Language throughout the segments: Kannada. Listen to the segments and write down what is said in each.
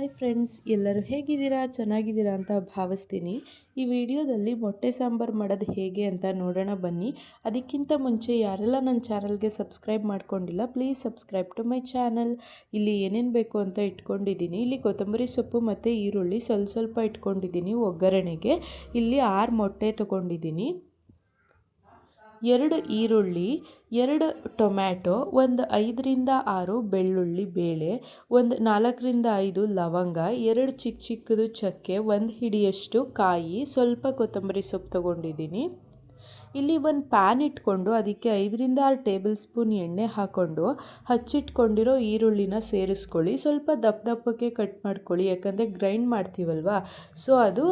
ಹಾಯ್ ಫ್ರೆಂಡ್ಸ್ ಎಲ್ಲರೂ ಹೇಗಿದ್ದೀರಾ? ಚೆನ್ನಾಗಿದ್ದೀರಾ ಅಂತ ಭಾವಿಸ್ತೀನಿ. ಈ ವಿಡಿಯೋದಲ್ಲಿ ಮೊಟ್ಟೆ ಸಾಂಬಾರು ಮಾಡೋದು ಹೇಗೆ ಅಂತ ನೋಡೋಣ ಬನ್ನಿ. ಅದಕ್ಕಿಂತ ಮುಂಚೆ ಯಾರೆಲ್ಲ ನನ್ನ ಚಾನಲ್ಗೆ ಸಬ್ಸ್ಕ್ರೈಬ್ ಮಾಡ್ಕೊಂಡಿಲ್ಲ please subscribe to my channel ಇಲ್ಲಿ ಏನೇನು ಬೇಕು ಅಂತ ಇಟ್ಕೊಂಡಿದ್ದೀನಿ. ಇಲ್ಲಿ ಕೊತ್ತಂಬರಿ ಸೊಪ್ಪು ಮತ್ತು ಈರುಳ್ಳಿ ಸ್ವಲ್ಪ ಸ್ವಲ್ಪ ಇಟ್ಕೊಂಡಿದ್ದೀನಿ ಒಗ್ಗರಣೆಗೆ. ಇಲ್ಲಿ ಆರು ಮೊಟ್ಟೆ ತೊಗೊಂಡಿದ್ದೀನಿ. ಎರಡು ಈರುಳ್ಳಿ, ಎರಡು ಟೊಮ್ಯಾಟೊ, ಒಂದು ಐದರಿಂದ ಆರು ಬೆಳ್ಳುಳ್ಳಿ ಬೇಳೆ, ಒಂದು ನಾಲ್ಕರಿಂದ ಐದು ಲವಂಗ, ಎರಡು ಚಿಕ್ಕ ಚಿಕ್ಕದು ಚಕ್ಕೆ, ಒಂದು ಹಿಡಿಯಷ್ಟು ಕಾಯಿ, ಸ್ವಲ್ಪ ಕೊತ್ತಂಬರಿ ಸೊಪ್ಪು ತೊಗೊಂಡಿದ್ದೀನಿ. ಇಲ್ಲಿ ಒಂದು ಪ್ಯಾನ್ ಇಟ್ಕೊಂಡು ಅದಕ್ಕೆ ಐದರಿಂದ ಆರು ಟೇಬಲ್ ಸ್ಪೂನ್ ಎಣ್ಣೆ ಹಾಕ್ಕೊಂಡು ಹಚ್ಚಿಟ್ಕೊಂಡಿರೋ ಈರುಳ್ಳಿನ ಸೇರಿಸ್ಕೊಳ್ಳಿ. ಸ್ವಲ್ಪ ದಪ್ಪ ದಪ್ಪಕ್ಕೆ ಕಟ್ ಮಾಡ್ಕೊಳ್ಳಿ. ಯಾಕಂದರೆ ಗ್ರೈಂಡ್ ಮಾಡ್ತೀವಲ್ವ? ಸೊ ಅದು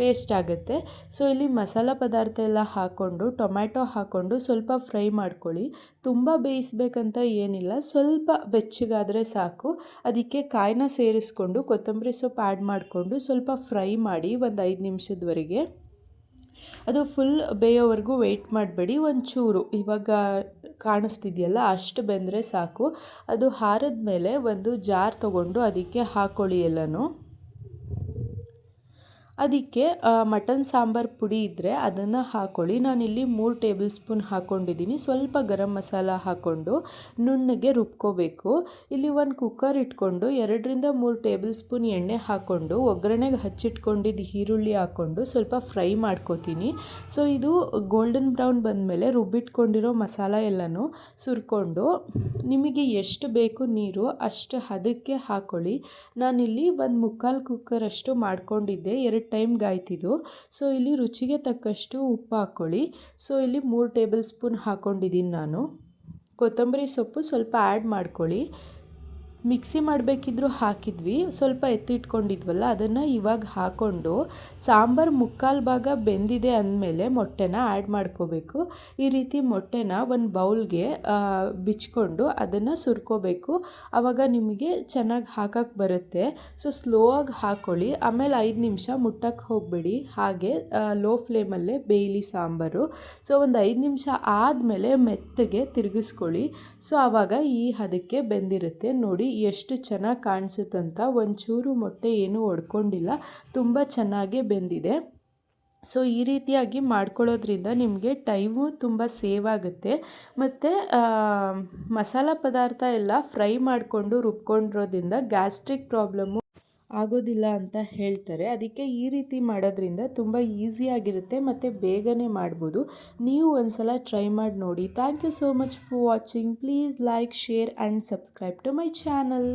ಪೇಸ್ಟ್ ಆಗುತ್ತೆ. ಸೊ ಇಲ್ಲಿ ಮಸಾಲ ಪದಾರ್ಥ ಎಲ್ಲ ಹಾಕ್ಕೊಂಡು ಟೊಮ್ಯಾಟೊ ಹಾಕ್ಕೊಂಡು ಸ್ವಲ್ಪ ಫ್ರೈ ಮಾಡ್ಕೊಳ್ಳಿ. ತುಂಬ ಬೇಯಿಸ್ಬೇಕಂತ ಏನಿಲ್ಲ. ಸ್ವಲ್ಪ ಬೆಚ್ಚಗಾದರೆ ಸಾಕು. ಅದಕ್ಕೆ ಕಾಯಿನ ಸೇರಿಸ್ಕೊಂಡು, ಕೊತ್ತಂಬರಿ ಸೊಪ್ಪು ಆ್ಯಡ್ ಮಾಡಿಕೊಂಡು ಸ್ವಲ್ಪ ಫ್ರೈ ಮಾಡಿ ಒಂದು ಐದು ನಿಮಿಷದವರೆಗೆ ಅದು ಫುಲ್ ಬೇಯೋವರೆಗೂ ವೆಯ್ಟ್ ಮಾಡಬೇಡಿ, ಒಂಚೂರು. ಇವಾಗ ಕಾಣಿಸ್ತಿದೆಯಲ್ಲ, ಅಷ್ಟು ಬೆಂದರೆ ಸಾಕು. ಅದು ಹಾರಿದ ಮೇಲೆ ಒಂದು ಜಾರ್ ತಗೊಂಡು ಅದಕ್ಕೆ ಹಾಕ್ಕೊಳ್ಳಿ ಎಲ್ಲನೂ. ಅದಕ್ಕೆ ಮಟನ್ ಸಾಂಬಾರು ಪುಡಿ ಇದ್ದರೆ ಅದನ್ನು ಹಾಕ್ಕೊಳ್ಳಿ ನಾನಿಲ್ಲಿ ಮೂರು ಟೇಬಲ್ ಸ್ಪೂನ್ ಹಾಕ್ಕೊಂಡಿದ್ದೀನಿ ಸ್ವಲ್ಪ ಗರಂ ಮಸಾಲ ಹಾಕ್ಕೊಂಡು ನುಣ್ಣಗೆ ರುಬ್ಕೋಬೇಕು. ಇಲ್ಲಿ ಒಂದು ಕುಕ್ಕರ್ ಇಟ್ಕೊಂಡು ಎರಡರಿಂದ ಮೂರು ಟೇಬಲ್ ಸ್ಪೂನ್ ಎಣ್ಣೆ ಹಾಕ್ಕೊಂಡು ಒಗ್ಗರಣೆಗೆ ಹಚ್ಚಿಟ್ಕೊಂಡಿದ್ದು ಈರುಳ್ಳಿ ಹಾಕ್ಕೊಂಡು ಸ್ವಲ್ಪ ಫ್ರೈ ಮಾಡ್ಕೋತೀನಿ. ಸೊ, ಇದು ಗೋಲ್ಡನ್ ಬ್ರೌನ್ ಬಂದಮೇಲೆ ರುಬ್ಬಿಟ್ಕೊಂಡಿರೋ ಮಸಾಲ ಎಲ್ಲನೂ ಸುರ್ಕೊಂಡು, ನಿಮಗೆ ಎಷ್ಟು ಬೇಕು ನೀರು ಅಷ್ಟು ಹದಕ್ಕೆ ಹಾಕ್ಕೊಳ್ಳಿ ನಾನಿಲ್ಲಿ ಒಂದು ಮುಕ್ಕಾಲು ಕುಕ್ಕರಷ್ಟು ಮಾಡ್ಕೊಂಡಿದ್ದೆ. ಎರಡು ಟೈಮ್ ಗಾಯ್ತಿದ್ದು ಸೊ, ಇಲ್ಲಿ ರುಚಿಗೆ ತಕ್ಕಷ್ಟು ಉಪ್ಪು ಹಾಕ್ಕೊಳ್ಳಿ. ಸೊ, ಇಲ್ಲಿ ಮೂರು ಟೇಬಲ್ ಸ್ಪೂನ್ ಹಾಕ್ಕೊಂಡಿದ್ದೀನಿ ನಾನು. ಕೊತ್ತಂಬರಿ ಸೊಪ್ಪು ಸ್ವಲ್ಪ ಆ್ಯಡ್ ಮಾಡ್ಕೊಳ್ಳಿ. ಮಿಕ್ಸಿ ಮಾಡಬೇಕಿದ್ರು ಹಾಕಿದ್ವಿ. ಸ್ವಲ್ಪ ಎತ್ತಿಟ್ಕೊಂಡಿದ್ವಲ್ಲ, ಅದನ್ನು ಇವಾಗ ಹಾಕ್ಕೊಂಡು ಸಾಂಬಾರು ಮುಕ್ಕಾಲು ಭಾಗ ಬೆಂದಿದೆ ಅಂದಮೇಲೆ ಮೊಟ್ಟೆನ ಆ್ಯಡ್ ಮಾಡ್ಕೋಬೇಕು. ಈ ರೀತಿ ಮೊಟ್ಟೆನ ಒಂದು ಬೌಲ್ಗೆ ಬಿಚ್ಕೊಂಡು ಅದನ್ನು ಸುರ್ಕೋಬೇಕು. ಆವಾಗ ನಿಮಗೆ ಚೆನ್ನಾಗಿ ಹಾಕಕ್ಕೆ ಬರುತ್ತೆ. ಸೊ ಸ್ಲೋ ಆಗಿ ಹಾಕ್ಕೊಳ್ಳಿ ಆಮೇಲೆ ಐದು ನಿಮಿಷ ಮುಟ್ಟಕ್ಕೆ ಹೋಗಬೇಡಿ. ಹಾಗೆ ಲೋ ಫ್ಲೇಮಲ್ಲೇ ಬೇಯಲಿ ಸಾಂಬಾರು. ಸೊ, ಒಂದು ಐದು ನಿಮಿಷ ಆದಮೇಲೆ ಮೆತ್ತಗೆ ತಿರುಗಿಸ್ಕೊಳ್ಳಿ. ಸೊ ಆವಾಗ ಈ ಹದಕ್ಕೆ ಬೆಂದಿರುತ್ತೆ. ನೋಡಿ ಎಷ್ಟು ಚೆನ್ನಾಗಿ ಕಾಣಿಸುತ್ತಂತ ಒಂಚೂರು ಮೊಟ್ಟೆ ಏನೂ ಒಡ್ಕೊಂಡಿಲ್ಲ. ತುಂಬ ಚೆನ್ನಾಗೇ ಬೆಂದಿದೆ. ಸೊ ಈ ರೀತಿಯಾಗಿ ಮಾಡ್ಕೊಳ್ಳೋದ್ರಿಂದ ನಿಮಗೆ ಟೈಮು ತುಂಬ ಸೇವ್ ಆಗುತ್ತೆ. ಮತ್ತು ಮಸಾಲ ಪದಾರ್ಥ ಎಲ್ಲ ಫ್ರೈ ಮಾಡಿಕೊಂಡು ರುಬ್ಕೊಂಡಿರೋದ್ರಿಂದ ಗ್ಯಾಸ್ಟ್ರಿಕ್ ಪ್ರಾಬ್ಲಮ್ಮು ಆಗೋದಿಲ್ಲ ಅಂತ ಹೇಳ್ತಾರೆ. ಅದಕ್ಕೆ ಈ ರೀತಿ ಮಾಡೋದ್ರಿಂದ ತುಂಬ ಈಸಿಯಾಗಿರುತ್ತೆ ಮತ್ತು ಬೇಗನೆ ಮಾಡ್ಬೋದು. ನೀವು ಒಂದು ಸಲ ಟ್ರೈ ಮಾಡಿ ನೋಡಿ. Thank you so much for watching please like share and subscribe to my channel